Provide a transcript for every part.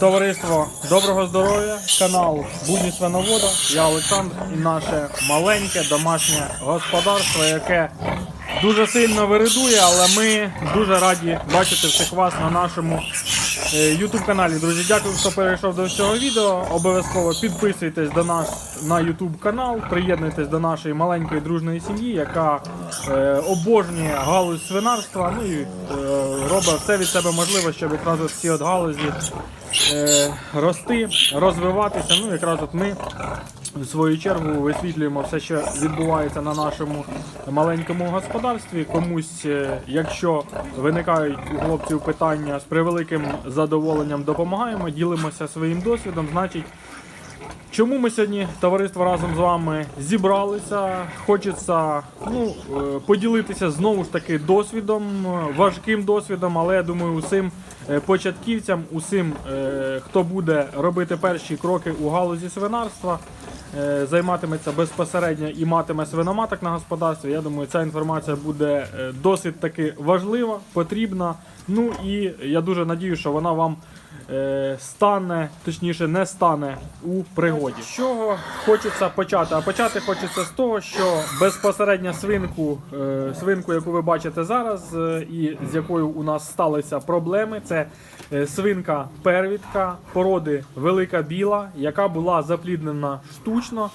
Товариство доброго здоров'я, канал Будні Свиновода. Я Олександр і наше маленьке домашнє господарство, яке дуже сильно виридує, але ми дуже раді бачити всіх вас на нашому YouTube каналі. Друзі, дякую, хто перейшов до цього відео. Обов'язково підписуйтесь до нас на YouTube канал, приєднуйтесь до нашої маленької дружної сім'ї, яка е, обожнює галузь свинарства. Ну і е, робить все від себе можливе, щоб якраз от ці от галузі е, рости, розвиватися. Ну, якраз от ми в свою чергу висвітлюємо все, що відбувається на нашому маленькому господарстві. Комусь, е, якщо виникають у хлопців питання, з превеликим задоволенням допомагаємо, ділимося своїм досвідом. Значить, Чому ми сьогодні, товариство, разом з вами зібралися? Хочеться ну, е, поділитися знову ж таки досвідом, е, важким досвідом, але я думаю, усім початківцям, усім, хто буде робити перші кроки у галузі свинарства, займатиметься безпосередньо і матиме свиноматок на господарстві. Я думаю, ця інформація буде е, досить таки важлива, потрібна. Ну і я дуже надію, що вона вам е, стане, точніше, не стане у пригоді. З чого хочеться почати? А почати хочеться з того, що безпосередньо свинку, е, свинку, яку ви бачите зараз, е, і з якою у нас сталися проблеми, це е, свинка первітка породи велика біла, яка була запліднена штучно.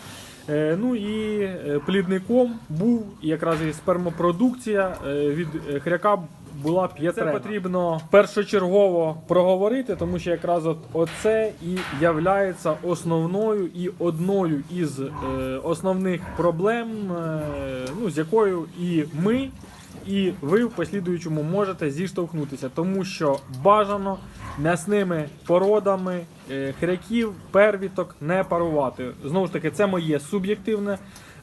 Е, Ну і е, плідником був якраз і спермопродукція е, від е, хряка була п'єтрена. Це потрібно першочергово проговорити, тому що якраз от оце і являється основною і одною із е, основних проблем, е, ну, з якою і ми, і ви в послідуючому можете зіштовхнутися, тому що бажано м'ясними породами е, хряків, первіток не парувати. Знову ж таки, це моє суб'єктивне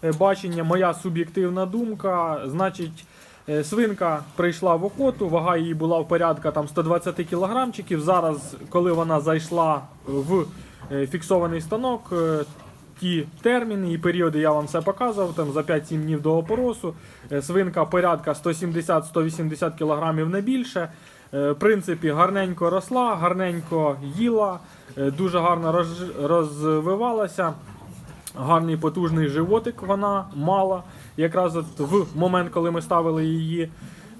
е, бачення, моя суб'єктивна думка. Значить, свинка прийшла в охоту, вага її була в порядка там 120 кілограмчиків. Зараз, коли вона зайшла в е, фіксований станок, е, ті терміни і періоди я вам все показував там за 5-7 днів до опоросу. Е, Свинка порядка 170-180 кг не більше. Е, В принципі, гарненько росла, гарненько їла, е, дуже гарно розвивалася. Гарний потужний животик вона мала. Якраз от в момент, коли ми ставили її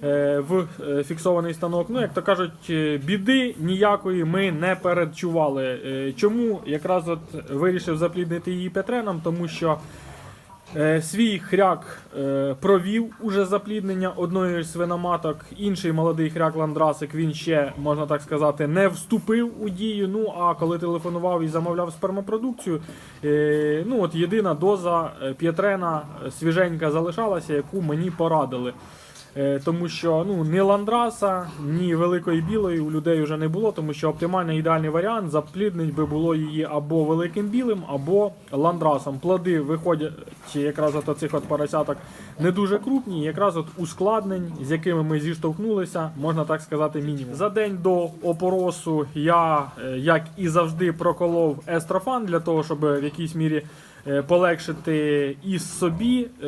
е, в е, фіксований станок, ну як то кажуть, е, біди ніякої ми не передчували. Чому якраз от вирішив запліднити її Петреном? Тому що Свій хряк е, провів уже запліднення одної з свиноматок. Інший молодий хряк Ландрасик він ще, можна так сказати, не вступив у дію. Ну а коли телефонував і замовляв спермопродукцію, е, ну от єдина доза е, п'єтрена е, свіженька залишалася, яку мені порадили. Е, Тому що ну, ні ландраса, ні великої білої у людей вже не було, тому що оптимальний ідеальний варіант запліднить би було її або великим білим, або ландрасом. Плоди виходять якраз от оцих от поросяток не дуже крупні, якраз от ускладнень, з якими ми зіштовхнулися, можна так сказати, мінімум. За день до опоросу я, е, як і завжди, проколов естрофан для того, щоб в якійсь мірі полегшити і собі е,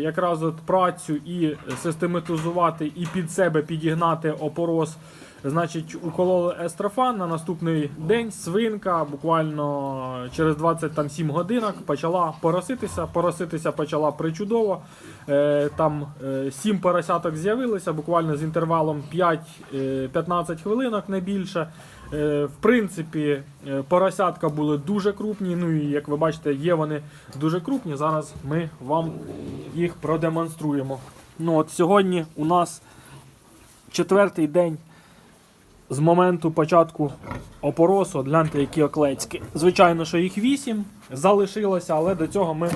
якраз от працю, і систематизувати, і під себе підігнати опорос. Значить, укололи естрофан на наступний день свинка буквально через 27 годинок почала пороситися. Пороситися почала причудово. Е, Там 7 поросяток з'явилися буквально з інтервалом 5-15 хвилинок, не більше. Е, В принципі, е, поросятка були дуже крупні. Ну і як ви бачите, є вони дуже крупні. Зараз ми вам їх продемонструємо. Ну от Сьогодні у нас четвертий день з моменту початку опоросу. Гляньте, які оклецькі. Звичайно, що їх вісім залишилося, але до цього ми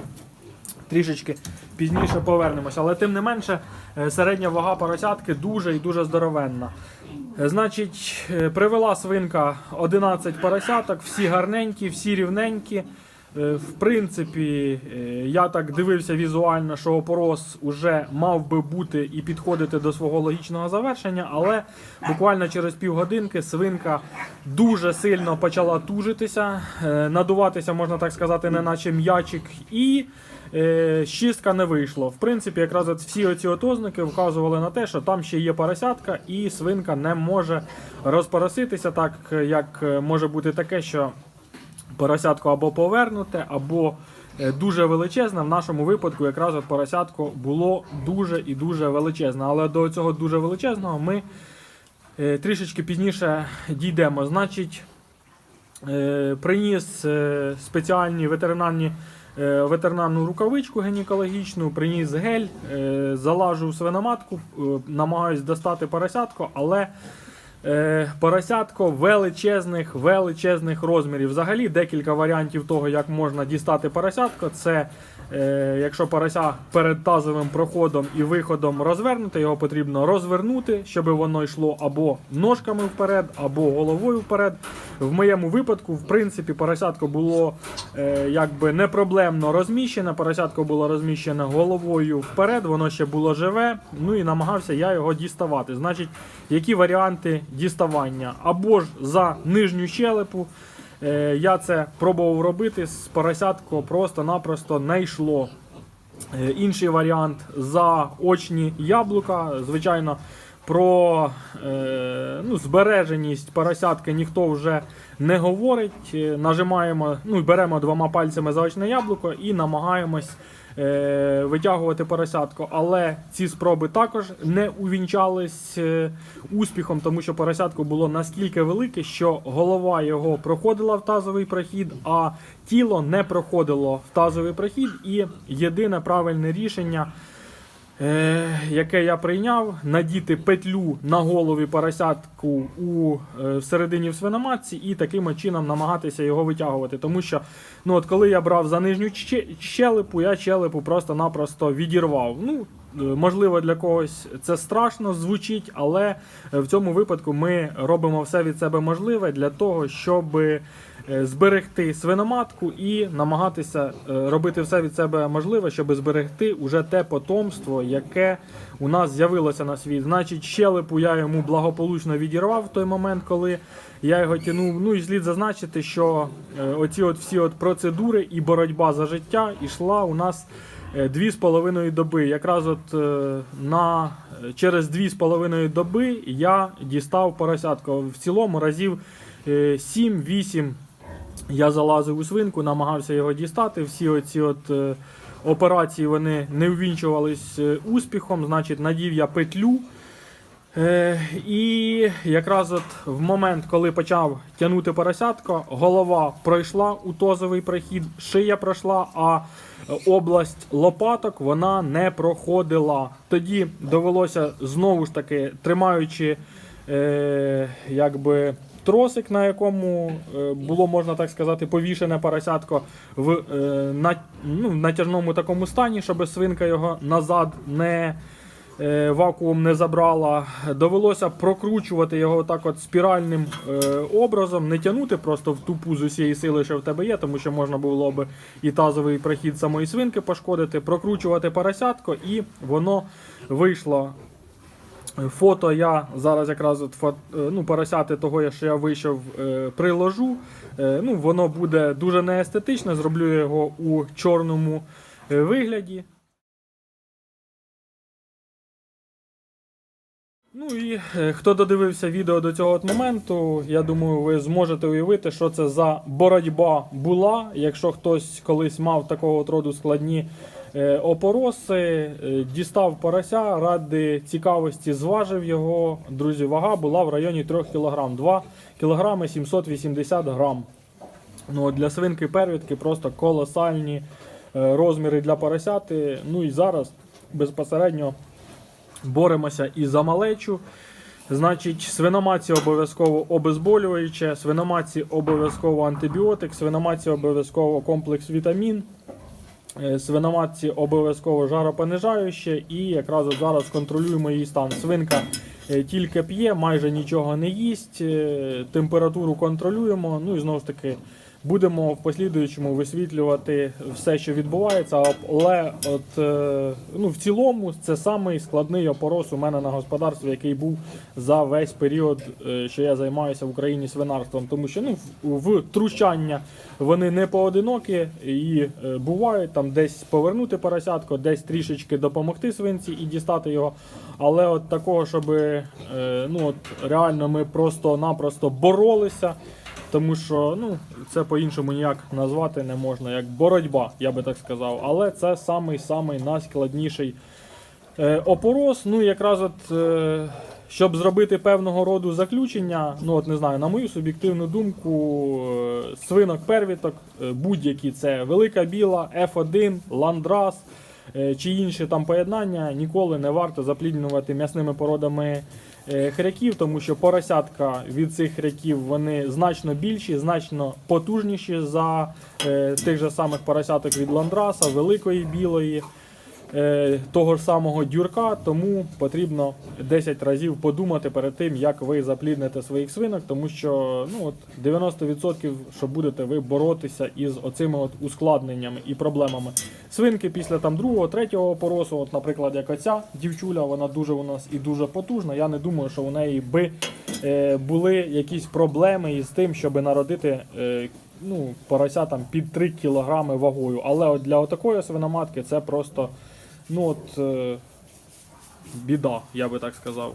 трішечки пізніше повернемося. Але тим не менше, е, середня вага поросятки дуже і дуже здоровенна. Е, Значить, е, привела свинка 11 поросяток, всі гарненькі, всі рівненькі. Е, В принципі, е, я так дивився візуально, що опорос уже мав би бути і підходити до свого логічного завершення, але буквально через півгодинки свинка дуже сильно почала тужитися, е, надуватися, можна так сказати, не наче м'ячик, і щистка не вийшло. В принципі, якраз всі оці от ознаки вказували на те, що там ще є поросятка, і свинка не може розпороситися, так як може бути таке, що поросятко або повернуте, або е, дуже величезне. В нашому випадку якраз от поросятко було дуже і дуже величезне. Але до цього дуже величезного ми е, трішечки пізніше дійдемо. Значить, е, приніс спеціальні ветеринарні. Ветеринарну рукавичку гінекологічну, приніс гель, залажу в свиноматку, намагаюсь достати поросятко, але поросятко величезних, величезних розмірів. Взагалі декілька варіантів того, як можна дістати поросятко. Це е, якщо порося перед тазовим проходом і виходом розвернути, його потрібно розвернути, щоб воно йшло або ножками вперед, або головою вперед. В моєму випадку, в принципі, поросятко було е, якби непроблемно розміщене. Поросятко було розміщене головою вперед, воно ще було живе. Ну і намагався я його діставати. Значить, які варіанти діставання? Або ж за нижню щелепу. Е, я це пробував робити, з поросятко просто-напросто не йшло. Е, Інший варіант за очні яблука. Звичайно, про е, ну, збереженість поросятки ніхто вже не говорить. Е, Нажимаємо, ну, беремо двома пальцями за очне яблуко і намагаємось е, витягувати поросятко. Але ці спроби також не увінчались е, успіхом, тому що поросятко було настільки велике, що голова його проходила в тазовий прохід, а тіло не проходило в тазовий прохід. І єдине правильне рішення. Е, яке я прийняв, надіти петлю на голові поросятку у е, всередині в свиноматці і таким чином намагатися його витягувати. Тому що, ну от коли я брав за нижню щелепу, я щелепу просто-напросто відірвав. Ну, можливо, для когось це страшно звучить, але е, в цьому випадку ми робимо все від себе можливе для того, щоб е, зберегти свиноматку і намагатися е, робити все від себе можливе, щоб зберегти уже те потомство, яке у нас з'явилося на світ. Значить, щелепу я йому благополучно відірвав в той момент, коли я його тянув. Ну і слід зазначити, що е, оці от всі от процедури і боротьба за життя йшла у нас е, дві з половиною доби. Якраз от е, на через дві з половиною доби я дістав поросятко. В цілому разів е, 7-8 я залазив у свинку, намагався його дістати. Всі оці от е, операції вони не ввінчувались е, успіхом. Значить, надів я петлю. Е, і якраз от в момент, коли почав тягнути поросятко, голова пройшла у тозовий прохід, шия пройшла, а область лопаток вона не проходила. Тоді довелося знову ж таки, тримаючи е, якби, тросик, на якому е, було, можна так сказати, повішене поросятко в е, на, ну, натяжному такому стані, щоб свинка його назад не вакуум не забрала. Довелося прокручувати його так от спіральним е, образом, не тягнути просто в тупу з усієї сили, що в тебе є, тому що можна було би і тазовий прохід самої свинки пошкодити, прокручувати поросятко, і воно вийшло. Фото я зараз якраз от фото, ну, поросяти того, що я вийшов, е, приложу. Е, ну, воно буде дуже неестетичне, зроблю його у чорному е, вигляді. І е, хто додивився відео до цього моменту, я думаю, ви зможете уявити, що це за боротьба була. Якщо хтось колись мав такого от роду складні е, опороси, е, дістав порося, ради цікавості зважив його. Друзі, вага була в районі 3 кг. 2 кг 780 грам. Ну, для свинки первітки просто колосальні розміри для поросяти. Ну і зараз безпосередньо боремося і за малечу. Значить, свиномаці обов'язково обезболююче, свиномаці обов'язково антибіотик, свиномаці обов'язково комплекс вітамін, е, свиноматці обов'язково жаропонижаюче і якраз от зараз контролюємо її стан. Свинка е, тільки п'є, майже нічого не їсть, е, температуру контролюємо. Ну і знову ж таки Будемо в послідуючому висвітлювати все, що відбувається, але от, е, ну, в цілому це самий складний опорос у мене на господарстві, який був за весь період, е, що я займаюся в Україні свинарством. Тому що ну, в, трущання вони не поодинокі і е, бувають там десь повернути поросятко, десь трішечки допомогти свинці і дістати його. Але от такого, щоб ну, от, реально ми просто-напросто боролися. Тому що ну, це по-іншому ніяк назвати не можна, як боротьба, я би так сказав. Але це самий-самий найскладніший е, опорос. Ну, якраз от, е, щоб зробити певного роду заключення, ну от не знаю, на мою суб'єктивну думку, е, свинок первіток, е, будь-які це велика біла, F1, ландрас е, чи інші там поєднання, ніколи не варто запліднювати м'ясними породами хряків, тому що поросятка від цих хряків вони значно більші, значно потужніші за е, тих же самих поросяток від ландраса, великої білої. Е, Того ж самого дюрка, тому потрібно 10 разів подумати перед тим, як ви заплідните своїх свинок, тому що ну от 90% що будете ви боротися із оцими от ускладненнями і проблемами. Свинки після там другого, третього поросу, от, наприклад, як оця дівчуля, вона дуже у нас і дуже потужна. Я не думаю, що у неї би е, були якісь проблеми із тим, щоб народити. Е, Ну, порося там під 3 кілограми вагою. Але от для отакої свиноматки це просто ну от, е, біда, я би так сказав.